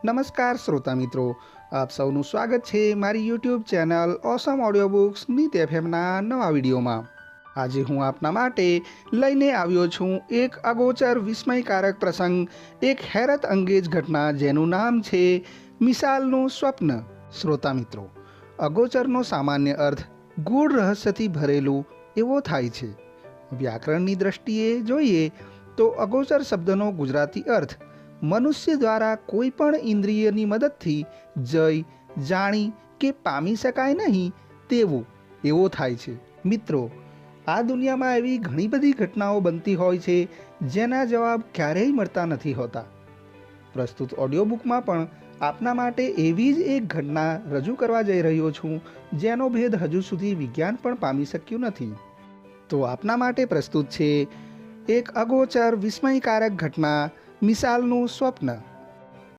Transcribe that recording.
નમસ્કાર શ્રોતા મિત્રો, આપ સૌનું સ્વાગત છે મારી YouTube channel awesome audio books Neet એફએમના નવા વિડીયોમાં. આજે હું આપના માટે લઈને આવ્યો છું એક અગોચર વિસ્મયકારક પ્રસંગ, એક હેરત અંગેજ ઘટના જેનું નામ છે મિસાલનું સ્વપ્ન. શ્રોતા મિત્રો, અગોચરનો સામાન્ય અર્થ ગૂઢ રહસ્યથી ભરેલું એવો થાય છે. વ્યાકરણની દ્રષ્ટિએ જોઈએ તો અગોચર શબ્દનો ગુજરાતી અર્થ મનુષ્ય દ્વારા કોઈ પણ ઇન્દ્રિયની મદદથી જઈ, જાણી કે પામી શકાય નહીં તેવું એવો થાય છે. મિત્રો, આ દુનિયામાં એવી ઘણી બધી ઘટનાઓ બનતી હોય છે જેના જવાબ ક્યારેય મળતા નથી હોતા. પ્રસ્તુત ઓડિયો બુકમાં પણ આપના માટે એવી જ એક ઘટના રજૂ કરવા જઈ રહ્યો છું જેનો ભેદ હજુ સુધી વિજ્ઞાન પણ પામી શક્યું નથી. તો આપના માટે પ્રસ્તુત છે, એક અગોચર વિસ્મયકારક ઘટના મિસાલનું સ્વપ્ન.